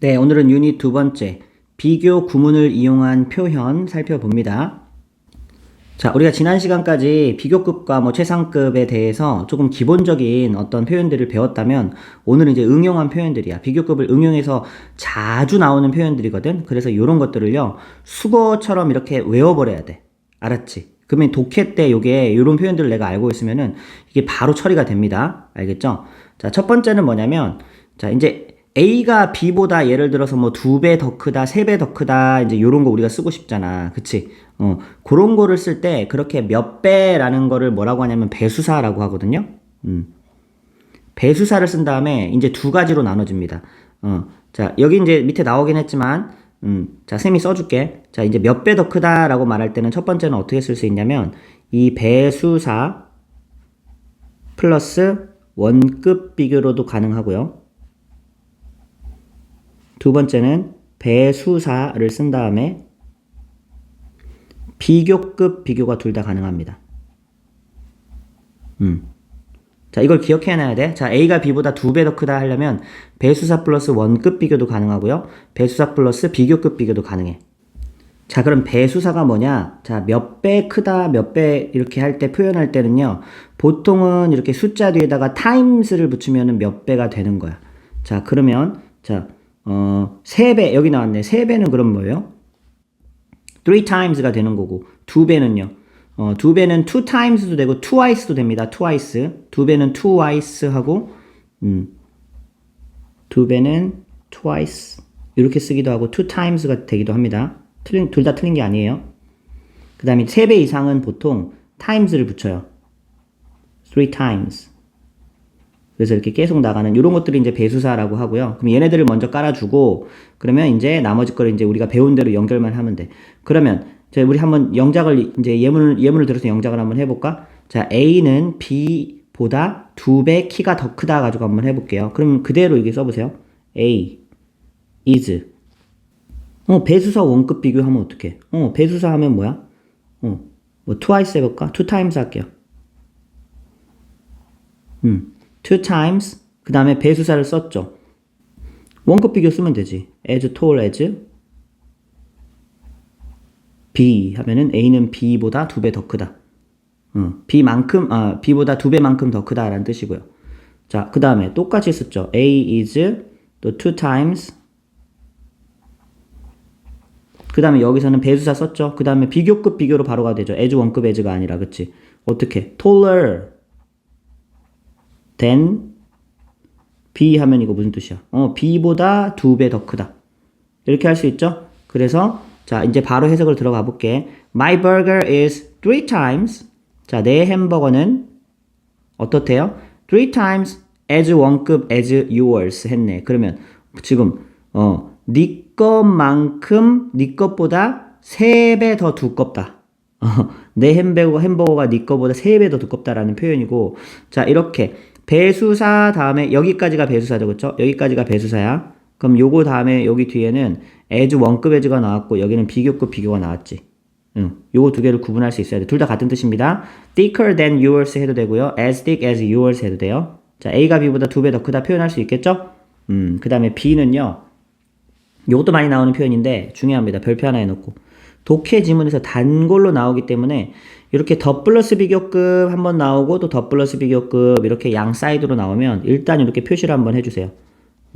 네, 오늘은 유닛 두 번째 비교 구문을 이용한 표현 살펴봅니다. 자, 우리가 지난 시간까지 비교급과 뭐 최상급에 대해서 조금 기본적인 어떤 표현들을 배웠다면 오늘은 이제 응용한 표현들이야. 비교급을 응용해서 자주 나오는 표현들이거든. 그래서 이런 것들을요 수거처럼 이렇게 외워버려야 돼. 알았지? 그러면 독해 때 요게 요런 표현들을 내가 알고 있으면은 이게 바로 처리가 됩니다. 알겠죠? 자, 첫 번째는 뭐냐면 자, 이제 A가 B보다 예를 들어서 뭐 두 배 더 크다, 세 배 더 크다, 이제 요런 거 우리가 쓰고 싶잖아. 그치? 어, 그런 거를 쓸 때 그렇게 몇 배라는 거를 뭐라고 하냐면 배수사라고 하거든요. 음. 배수사를 쓴 다음에 이제 두 가지로 나눠집니다. 어, 자, 여기 이제 밑에 나오긴 했지만, 음, 자, 쌤이 써줄게. 자, 이제 몇 배 더 크다라고 말할 때는 첫 번째는 어떻게 쓸 수 있냐면, 이 배수사 플러스 원급 비교로도 가능하고요. 두 번째는 배수사를 쓴 다음에 비교급 비교가 둘 다 가능합니다. 음. 자, 이걸 기억해놔야 돼. 자, A가 B보다 두 배 더 크다 하려면 배수사 플러스 원급 비교도 가능하고요. 배수사 플러스 비교급 비교도 가능해. 자, 그럼 배수사가 뭐냐? 자, 몇 배 크다, 몇 배 이렇게 할 때 표현할 때는요. 보통은 이렇게 숫자 뒤에다가 times를 붙이면 몇 배가 되는 거야. 자, 그러면 자, 어, 3배 여기 나왔네. 3배는 그럼 뭐예요? 3 times가 되는 거고 두 배는요. 어, 두 배는 two times도 되고 twice도 됩니다. twice. 두 배는 twice 하고 음. 두 배는 twice 이렇게 쓰기도 하고 two times가 되기도 합니다. 틀린 둘 다 틀린 게 아니에요. 그 다음에 세배 이상은 보통 times를 붙여요. three times. 그래서 이렇게 계속 나가는 이런 것들이 이제 배수사라고 하고요. 그럼 얘네들을 먼저 깔아주고 그러면 이제 나머지 거를 이제 우리가 배운 대로 연결만 하면 돼. 그러면 자 우리 한번 영작을 이제 예문을 예문을 들어서 영작을 한번 해볼까? 자 A는 B보다 두 배 키가 더 크다 가지고 한번 해볼게요. 그럼 그대로 이게 써보세요. A is 어 배수사 원급 비교하면 어떡해? 어 배수사 하면 뭐야? 어뭐 twice 해볼까? two times 할게요. 음. Two times 그 다음에 배수사를 썼죠. 원급 비교 쓰면 되지. as tall as B 하면은 A는 B보다 두 배 더 크다. 어, B만큼 아 B보다 두 배만큼 더 크다라는 뜻이고요. 자, 그 다음에 똑같이 썼죠. A is 또 two times 그 다음에 여기서는 배수사 썼죠. 그 다음에 비교급 비교로 바로 가야 되죠. as 원급 as가 아니라 그치? 어떻게? taller than B 하면 이거 무슨 뜻이야? 어, B보다 두 배 더 크다. 이렇게 할 수 있죠? 그래서 자, 이제 바로 해석을 들어가 볼게. My burger is three times. 자, 내 햄버거는 어떻대요? three times as 원급 as yours 했네. 그러면 지금 어, 네 것만큼 네 것보다 세 배 더 두껍다. 어, 내 햄버거 햄버거가 네 거보다 세 배 더 두껍다라는 표현이고 자, 이렇게 배수사 다음에 여기까지가 배수사죠. 그렇죠? 여기까지가 배수사야. 그럼 요거 다음에 여기 뒤에는 as 원급 as가 나왔고 여기는 비교급 비교가 나왔지. 응. 요거 두 개를 구분할 수 있어야 돼. 둘 다 같은 뜻입니다. thicker than yours 해도 되고요. as thick as yours 해도 돼요. 자, A가 B보다 두 배 더 크다 표현할 수 있겠죠? 음, 그 다음에 B는요. 요것도 많이 나오는 표현인데 중요합니다. 별표 하나 해 놓고. 독해 지문에서 단골로 나오기 때문에 이렇게 더 플러스 비교급 한번 나오고 또 더 플러스 비교급 이렇게 양 사이드로 나오면 일단 이렇게 표시를 한번 해주세요.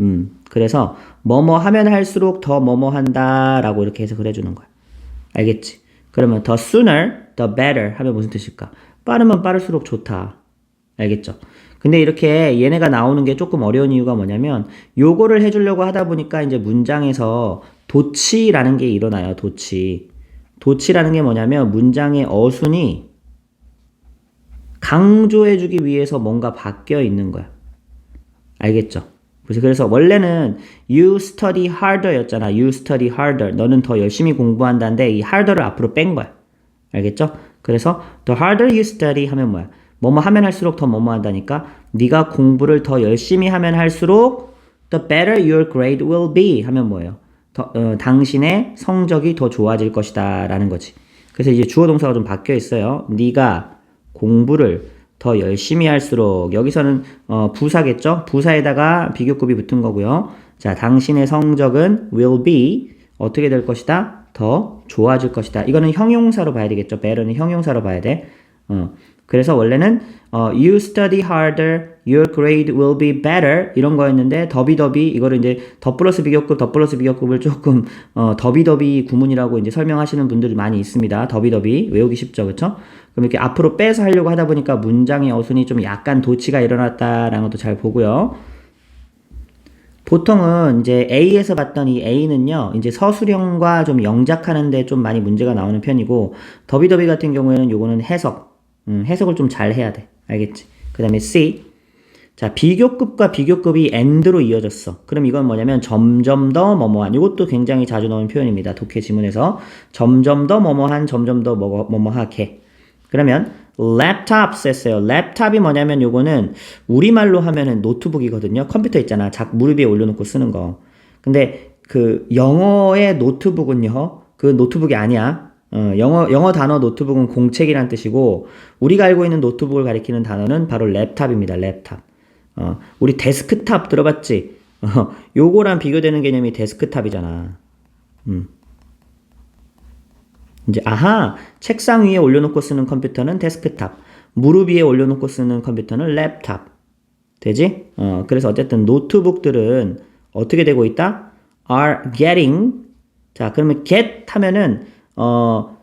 음, 그래서 뭐뭐 하면 할수록 더 뭐뭐 한다라고 이렇게 해석을 해주는 거야. 알겠지? 그러면 더 sooner, the better 하면 무슨 뜻일까? 빠르면 빠를수록 좋다. 알겠죠? 근데 이렇게 얘네가 나오는 게 조금 어려운 이유가 뭐냐면 요거를 해주려고 하다 보니까 이제 문장에서 도치라는 게 일어나요. 도치. 도치라는 게 뭐냐면 문장의 어순이 강조해주기 위해서 뭔가 바뀌어 있는 거야. 알겠죠? 그래서 원래는 you study harder 였잖아. you study harder. 너는 더 열심히 공부한다는데 이 harder를 앞으로 뺀 거야. 알겠죠? 그래서 the harder you study 하면 뭐야? 뭐뭐 하면 할수록 더 뭐뭐 한다니까 네가 공부를 더 열심히 하면 할수록 the better your grade will be 하면 뭐예요? 더, 어, 당신의 성적이 더 좋아질 것이다 라는 거지. 그래서 이제 주어 동사가 좀 바뀌어 있어요. 네가 공부를 더 열심히 할수록 여기서는 어, 부사겠죠? 부사에다가 비교급이 붙은 거고요. 자, 당신의 성적은 will be 어떻게 될 것이다? 더 좋아질 것이다. 이거는 형용사로 봐야 되겠죠. better는 형용사로 봐야 돼. 어. 그래서 원래는 어, you study harder, your grade will be better 이런 거였는데 더비더비 이거를 이제 더 플러스 비교급, 더 플러스 비교급을 조금 어, 더비더비 구문이라고 이제 설명하시는 분들이 많이 있습니다. 더비더비 외우기 쉽죠, 그렇죠? 그럼 이렇게 앞으로 빼서 하려고 하다 보니까 문장의 어순이 좀 약간 도치가 일어났다라는 것도 잘 보고요. 보통은 이제 A에서 봤던 이 A는요, 이제 서술형과 좀 영작하는데 좀 많이 문제가 나오는 편이고, 더비더비 같은 경우에는 요거는 해석, 음, 해석을 좀 잘 해야 돼. 알겠지? 그 다음에 C. 자, 비교급과 비교급이 and로 이어졌어. 그럼 이건 뭐냐면 점점 더 뭐뭐한. 이것도 굉장히 자주 나오는 표현입니다. 독해 지문에서. 점점 더 뭐뭐한, 점점 더 뭐뭐- 뭐뭐하게. 그러면 랩탑 썼어요. 랩탑이 뭐냐면 요거는 우리말로 하면은 노트북이거든요. 컴퓨터 있잖아. 작 무릎 위에 올려놓고 쓰는 거. 근데 그 영어의 노트북은요. 그 노트북이 아니야. 어, 영어 영어 단어 노트북은 공책이란 뜻이고 우리가 알고 있는 노트북을 가리키는 단어는 바로 랩탑입니다. 랩탑. 어, 우리 데스크탑 들어봤지? 어, 요거랑 비교되는 개념이 데스크탑이잖아. 음. 이제 아하 책상 위에 올려놓고 쓰는 컴퓨터는 데스크탑 무릎 위에 올려놓고 쓰는 컴퓨터는 랩탑 되지? 어 그래서 어쨌든 노트북들은 어떻게 되고 있다? are getting 자 그러면 get 하면은 어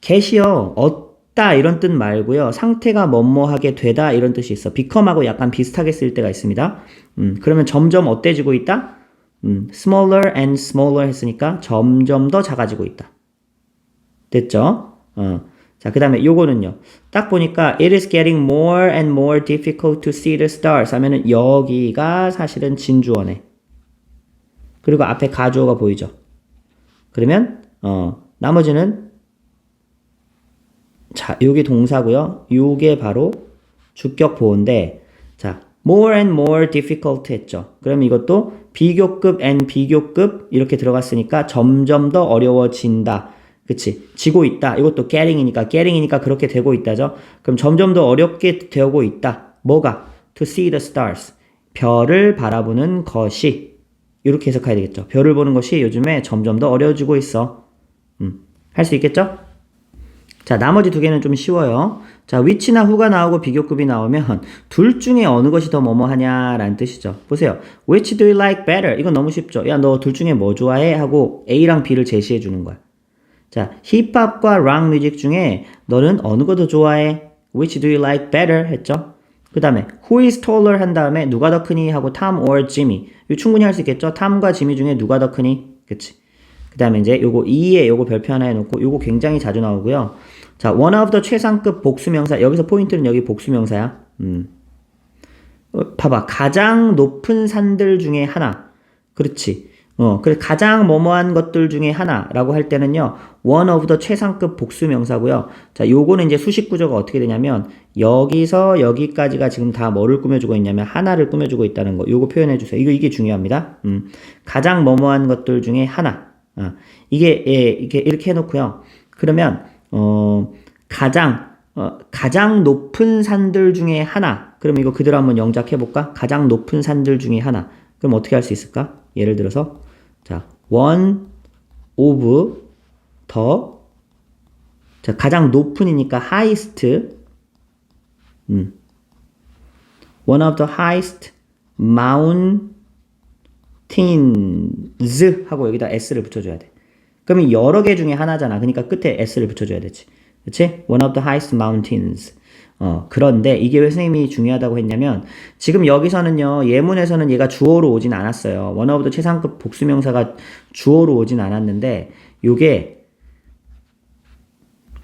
get이요 얻다 이런 뜻 말고요 상태가 뭐뭐하게 되다 이런 뜻이 있어 become하고 약간 비슷하게 쓸 때가 있습니다 음 그러면 점점 어때지고 있다? 음 smaller and smaller 했으니까 점점 더 작아지고 있다 됐죠? 어. 자, 그 다음에 요거는요. 딱 보니까 it is getting more and more difficult to see the stars 하면은 여기가 사실은 진주어네. 그리고 앞에 가주어가 보이죠? 그러면 어, 나머지는 자, 요게 동사고요. 요게 바로 주격 보호인데 자, more and more difficult 했죠. 그럼 이것도 비교급 and 비교급 이렇게 들어갔으니까 점점 더 어려워진다. 그치? 지고 있다. 이것도 getting이니까, getting이니까 그렇게 되고 있다죠. 그럼 점점 더 어렵게 되고 있다. 뭐가? to see the stars. 별을 바라보는 것이. 이렇게 해석해야 되겠죠. 별을 보는 것이 요즘에 점점 더 어려워지고 있어. 음, 할수 있겠죠? 자, 나머지 두 개는 좀 쉬워요. 자, which나 who가 나오고 비교급이 나오면 둘 중에 어느 것이 더 뭐뭐하냐라는 뜻이죠. 보세요. which do you like better? 이건 너무 쉽죠. 야, 너 둘 중에 뭐 좋아해? 하고 A랑 B를 제시해 주는 거야. 자, 힙합과 락 뮤직 중에 너는 어느 거 더 좋아해? Which do you like better? 했죠. 그 다음에 Who is taller? 한 다음에 누가 더 크니? 하고 Tom or Jimmy. 이거 충분히 할 수 있겠죠. 탐과 지미 중에 누가 더 크니? 그치. 그 다음에 이제 요거 2에 요거 별표 하나 해놓고 요거 굉장히 자주 나오고요. 자, one of the 최상급 복수명사. 여기서 포인트는 여기 복수명사야. 음. 어, 봐봐. 가장 높은 산들 중에 하나. 그렇지. 어, 그래 가장 뭐뭐한 것들 중에 하나라고 할 때는요. one of the 최상급 복수 명사고요. 자, 요거는 이제 수식 구조가 어떻게 되냐면 여기서 여기까지가 지금 다 뭐를 꾸며주고 있냐면 하나를 꾸며주고 있다는 거. 요거 표현해 주세요. 이거 이게 중요합니다. 음. 가장 뭐뭐한 것들 중에 하나. 어, 이게 예, 이렇게 해 놓고요. 그러면 어, 가장 어, 가장 높은 산들 중에 하나. 그럼 이거 그대로 한번 영작해 볼까? 가장 높은 산들 중에 하나. 그럼 어떻게 할 수 있을까? 예를 들어서 자, one of the 자, 가장 높은이니까 highest 음. one of the highest mountains 하고 여기다 s를 붙여줘야 돼. 그러면 여러 개 중에 하나잖아. 그러니까 끝에 s를 붙여줘야 되지. 그치? one of the highest mountains. 어, 그런데 이게 왜 선생님이 중요하다고 했냐면 지금 여기서는요 예문에서는 얘가 주어로 오진 않았어요. one of the 최상급 복수명사가 주어로 오진 않았는데 요게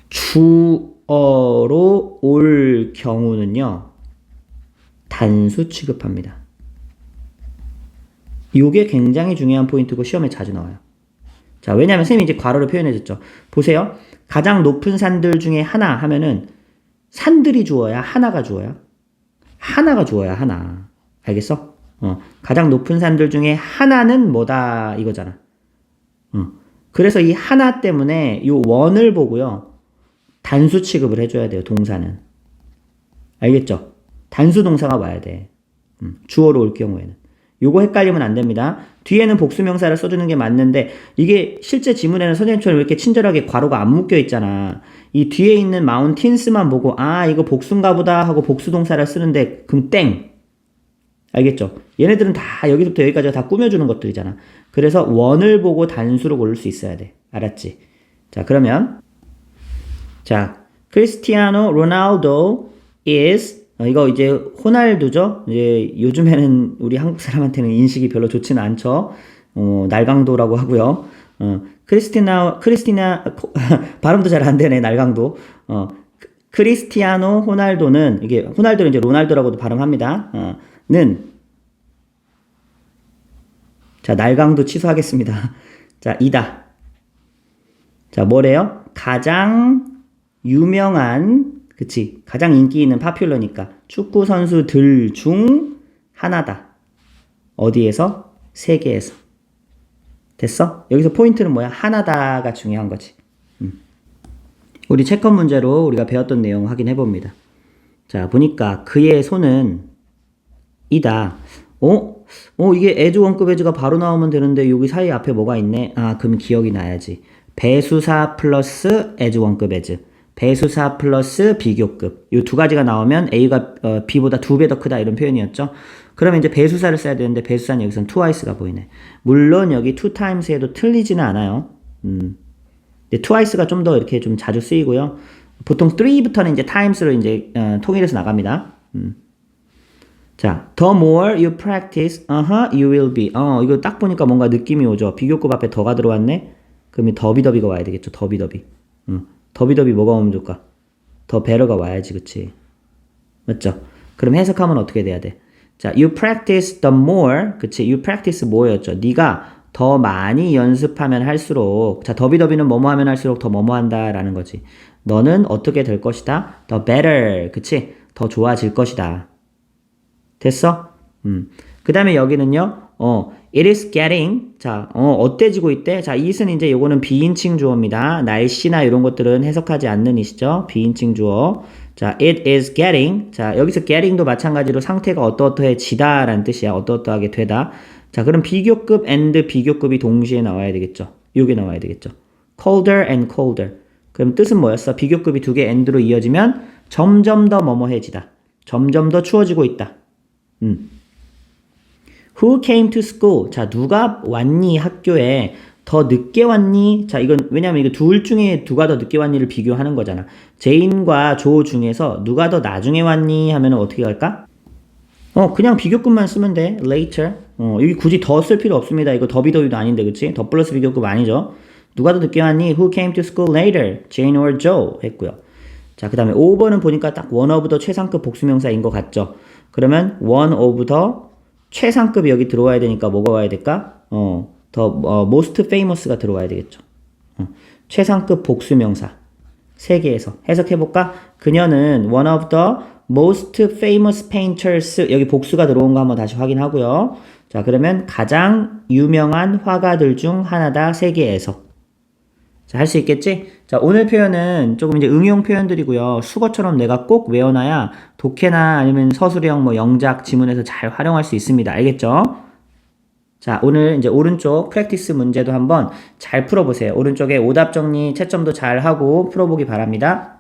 주어로 올 경우는요 단수 취급합니다. 요게 굉장히 중요한 포인트고 시험에 자주 나와요. 자, 왜냐면 선생님이 이제 괄호로 표현해줬죠. 보세요. 가장 높은 산들 중에 하나 하면은 산들이 주어야 하나가 주어야 하나가 주어야 하나 알겠어? 어, 가장 높은 산들 중에 하나는 뭐다 이거잖아. 어, 그래서 이 하나 때문에 이 원을 보고요 단수 취급을 해줘야 돼요 동사는 알겠죠? 단수 동사가 와야 돼 음, 주어로 올 경우에는 요거 헷갈리면 안 됩니다. 뒤에는 복수명사를 써주는 게 맞는데 이게 실제 지문에는 선생님처럼 이렇게 친절하게 괄호가 안 묶여 있잖아. 이 뒤에 있는 마운틴스만 보고 아 이거 복수인가 보다 하고 복수동사를 쓰는데 그럼 땡. 알겠죠? 얘네들은 다 여기서부터 여기까지가 다 꾸며주는 것들이잖아. 그래서 원을 보고 단수로 고를 수 있어야 돼. 알았지? 자 그러면 자 크리스티아노 로날도 is 어, 이거 이제 호날두죠. 이제 요즘에는 우리 한국 사람한테는 인식이 별로 좋지는 않죠. 어, 날강도라고 하고요. 어, 크리스티나 크리스티나 발음도 잘 안 되네 날강도. 어, 크- 크리스티아노 호날도는 이게 호날두는 이제 로날도라고도 발음합니다. 어, 는 자, 날강도 취소하겠습니다. 자, 이다. 자, 뭐래요? 가장 유명한, 그치. 가장 인기 있는 파퓰러니까. 축구 선수들 중 하나다. 어디에서? 세계에서. 됐어? 여기서 포인트는 뭐야? 하나다가 중요한 거지. 음. 우리 체크 문제로 우리가 배웠던 내용 확인해 봅니다. 자, 보니까 그의 손은 이다. 어? 어, 이게 에즈 원급 에즈가 바로 나오면 되는데 여기 사이 앞에 뭐가 있네? 아, 그럼 기억이 나야지. 배수사 플러스 에즈 원급 에즈. 배수사 플러스 비교급. 이 두 가지가 나오면 A가 어, B보다 두 배 더 크다 이런 표현이었죠. 그러면 이제 배수사를 써야 되는데 배수사는 여기선 twice가 보이네. 물론 여기 two times에도 틀리지는 않아요. 음. twice가 좀 더 이렇게 좀 자주 쓰이고요. 보통 3부터는 이제 times로 이제 어, 통일해서 나갑니다. 음. 자, the more you practice, uh-huh, you will be. 어, 이거 딱 보니까 뭔가 느낌이 오죠. 비교급 앞에 더가 들어왔네. 이 더비더비가 와야 되겠죠. 더비더비. 응. 더비더비 뭐가 오면 좋을까? 더 베러가 와야지, 그치? 맞죠? 그럼 해석하면 어떻게 돼야 돼? 자, you practice the more, 그치? you practice 뭐였죠? 네가 더 많이 연습하면 할수록, 자, 더비더비는 뭐뭐 하면 할수록 더 뭐뭐 한다라는 거지. 너는 어떻게 될 것이다? the better, 그치? 더 좋아질 것이다. 됐어? 음. 그 다음에 여기는요, 어, it is getting, 자, 어, 어때지고 있대? 자, it은 이제 요거는 비인칭 주어입니다. 날씨나 이런 것들은 해석하지 않는 이시죠? 비인칭 주어. 자, it is getting. 자, 여기서 getting도 마찬가지로 상태가 어떠어떠해지다 라는 뜻이야. 어떠어떠하게 되다. 자, 그럼 비교급 and 비교급이 동시에 나와야 되겠죠? 요게 나와야 되겠죠? colder and colder. 그럼 뜻은 뭐였어? 비교급이 두 개 and로 이어지면 점점 더 뭐뭐해지다. 점점 더 추워지고 있다. 음. Who came to school? 자, 누가 왔니 학교에? 더 늦게 왔니? 자, 이건 왜냐면 이거 둘 중에 누가 더 늦게 왔니를 비교하는 거잖아. 제인과 조 중에서 누가 더 나중에 왔니? 하면은 어떻게 할까? 어, 그냥 비교급만 쓰면 돼. later. 어, 여기 굳이 더 쓸 필요 없습니다. 이거 더비 더비도 아닌데, 그치? 더 플러스 비교급 아니죠? 누가 더 늦게 왔니? Who came to school later? Jane or Joe? 했고요. 자, 그 다음에 5번은 보니까 딱 one of the 최상급 복수명사인 것 같죠? 그러면 one of the 최상급이 여기 들어와야 되니까 뭐가 와야 될까? 어, 더 어, most famous가 들어와야 되겠죠. 어, 최상급 복수명사. 세계에서 해석해볼까? 그녀는 one of the most famous painters 여기 복수가 들어온 거 한번 다시 확인하고요. 자 그러면 가장 유명한 화가들 중 하나다 세계에서 자, 할 수 있겠지? 자, 오늘 표현은 조금 이제 응용 표현들이고요. 수거처럼 내가 꼭 외워놔야 독해나 아니면 서술형 뭐 영작 지문에서 잘 활용할 수 있습니다. 알겠죠? 자, 오늘 이제 오른쪽 프랙티스 문제도 한번 잘 풀어보세요. 오른쪽에 오답 정리 채점도 잘 하고 풀어보기 바랍니다.